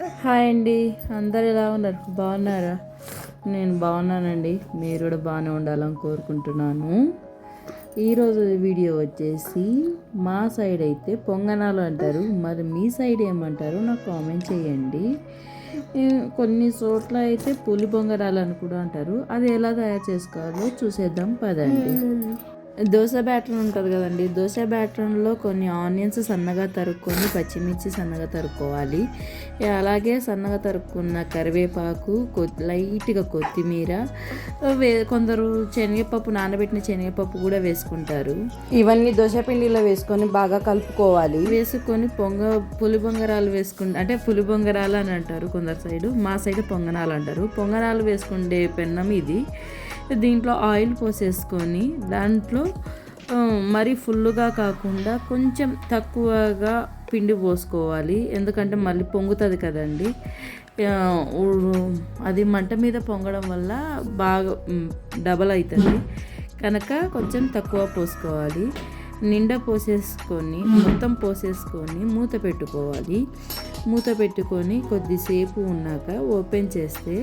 Hi అండి. అందరు ఎలా ఉన్నారు? బాగున్నారా? నేను బాగున్నానండి. మీరు కూడా బాగానే ఉండాలని కోరుకుంటున్నాను. ఈరోజు వీడియో వచ్చేసి మా సైడ్ అయితే పొంగనాలు అంటారు. మరి మీ సైడ్ ఏమంటారు నాకు కామెంట్ చేయండి. కొన్ని చోట్ల అయితే పులి పొంగనాలు అని కూడా అంటారు. అది ఎలా తయారు చేసుకోవాలో చూసేద్దాం పదండి. దోశ బ్యాటర్ ఉంటుంది కదండి. దోశ బ్యాటర్లో కొన్ని ఆనియన్స్ సన్నగా తరుక్కొని పచ్చిమిర్చి సన్నగా తరుక్కోవాలి. అలాగే సన్నగా తరుక్కున్న కరివేపాకు కొ- లైట్గా కొత్తిమీర వే కొందరు శనగపప్పు నానబెట్టిన శనగపప్పు కూడా వేసుకుంటారు. ఇవన్నీ దోశ పిండిలో వేసుకొని బాగా కలుపుకోవాలి. వేసుకొని పొంగ పులి బొంగరాలు వేసుకుంటే అంటే పులి బొంగరాలు అని అంటారు కొందరు సైడు మా సైడ్ పొంగనాలు అంటారు. పొంగనాలు వేసుకుండే పెన్నం ఇది. దీంట్లో ఆయిల్ పోసేసుకొని దాంట్లో మరీ ఫుల్గా కాకుండా కొంచెం తక్కువగా పిండి పోసుకోవాలి. ఎందుకంటే మళ్ళీ పొంగుతుంది కదండి. అది మంట మీద పొంగడం వల్ల బాగా డబల్ అవుతుంది కనుక కొంచెం తక్కువ పోసుకోవాలి. నిండా పోసేసుకొని మొత్తం పోసేసుకొని మూత పెట్టుకోవాలి. మూత పెట్టుకొని కొద్దిసేపు ఉన్నాక ఓపెన్ చేస్తే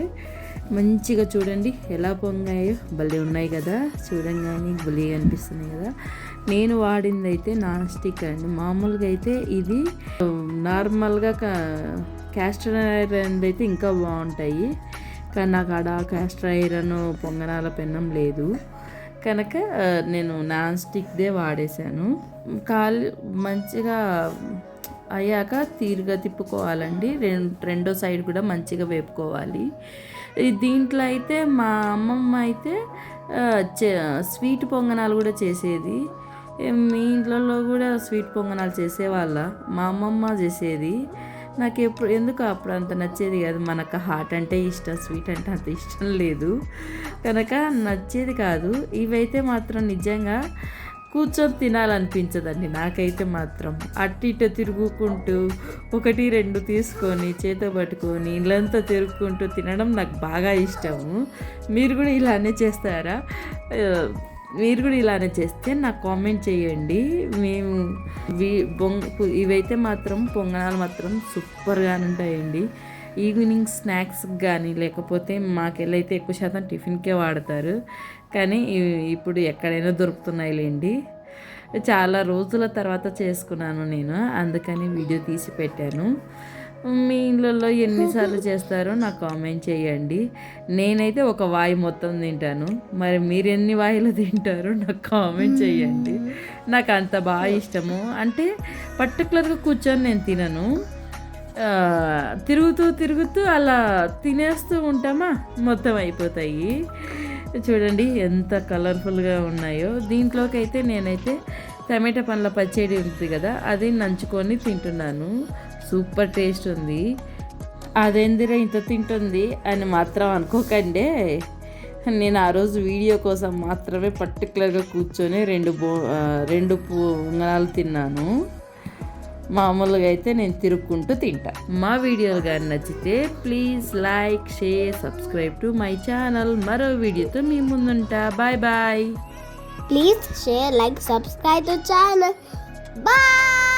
మంచిగా చూడండి. ఎలా పొంగాయో భలే ఉన్నాయి కదా. చూడంగానే భలే అనిపిస్తున్నాయి కదా. నేను వాడింది అయితే నాన్ స్టిక్ అండి. మామూలుగా అయితే ఇది నార్మల్గా క్యాస్టర్ ఐరన్ అయితే ఇంకా బాగుంటాయి. కానీ నాకు ఆడ క్యాస్టర్ ఐరన్ పొంగనాల పెన్నం లేదు. కనుక నేను నాన్ స్టిక్దే వాడేశాను. కాలు మంచిగా అయ్యాక తీరుగా తిప్పుకోవాలండి. రెం రెండో సైడ్ కూడా మంచిగా వేపుకోవాలి. దీంట్లో అయితే మా అమ్మమ్మ అయితే చే- స్వీట్ పొంగనాలు కూడా చేసేది. మీ ఇంట్లో కూడా స్వీట్ పొంగనాలు చేసేవాళ్ళ? మా అమ్మమ్మ చేసేది. నాకు ఎప్పుడు ఎందుకు అప్పుడు అంత నచ్చేది కాదు? మనకు హాట్ అంటే ఇష్టం స్వీట్ అంటే అంత ఇష్టం లేదు. కనుక నచ్చేది కాదు. ఇవైతే మాత్రం నిజంగా కూర్చొని తినాలనిపించదండి నాకైతే మాత్రం. అటు ఇటు తిరుగుకుంటూ ఒకటి రెండు తీసుకొని చేత పట్టుకొని ఇళ్ళంతా తిరుగుకుంటూ తినడం నాకు బాగా ఇష్టము. మీరు కూడా ఇలానే చేస్తారా? మీరు కూడా ఇలానే చేస్తే నాకు కామెంట్ చేయండి. మేము వి బొంగ ఇవైతే మాత్రం పొంగనాలు మాత్రం సూపర్గా ఉంటాయండి. ఈవినింగ్ స్నాక్స్ కానీ లేకపోతే మాకెళ్ళైతే ఎక్కువ శాతం టిఫిన్కే వాడతారు. కానీ ఇప్పుడు ఎక్కడైనా దొరుకుతున్నాయి లేండి చాలా రోజుల తర్వాత చేసుకున్నాను నేను. అందుకని వీడియో తీసి పెట్టాను. మీ ఇళ్ళల్లో ఎన్నిసార్లు చేస్తారో నాకు కామెంట్ చేయండి. నేనైతే ఒక వాయి మొత్తం తింటాను. మరి మీరు ఎన్ని వాయిలు తింటారో నాకు కామెంట్ చేయండి. నాకు అంత బాగా ఇష్టము. అంటే పర్టికులర్గా కూర్చొని నేను తినను. తిరుగుతూ తిరుగుతూ అలా తినేస్తూ ఉంటామా? మొత్తం అయిపోతాయి. చూడండి ఎంత కలర్ఫుల్గా ఉన్నాయో. దీంట్లోకి అయితే నేనైతే టమాటా పండ్ల పచ్చడి ఉంటుంది కదా అది నంచుకొని తింటున్నాను. సూపర్ టేస్ట్ ఉంది. అదేందిరా ఇంత తింటుంది అని మాత్రం అనుకోకండి. నేను ఆ రోజు వీడియో కోసం మాత్రమే పర్టికులర్గా కూర్చొని రెండు బో రెండు పొంగనాలు తిన్నాను. మామూలుగా అయితే నేను తిరుక్కుంటూ తింటా. మా వీడియోలు కానీ నచ్చితే please like share subscribe to my channel. మరో వీడియోతో మీ ముందుంటా. Bye bye. Please share, like, subscribe to channel. Bye.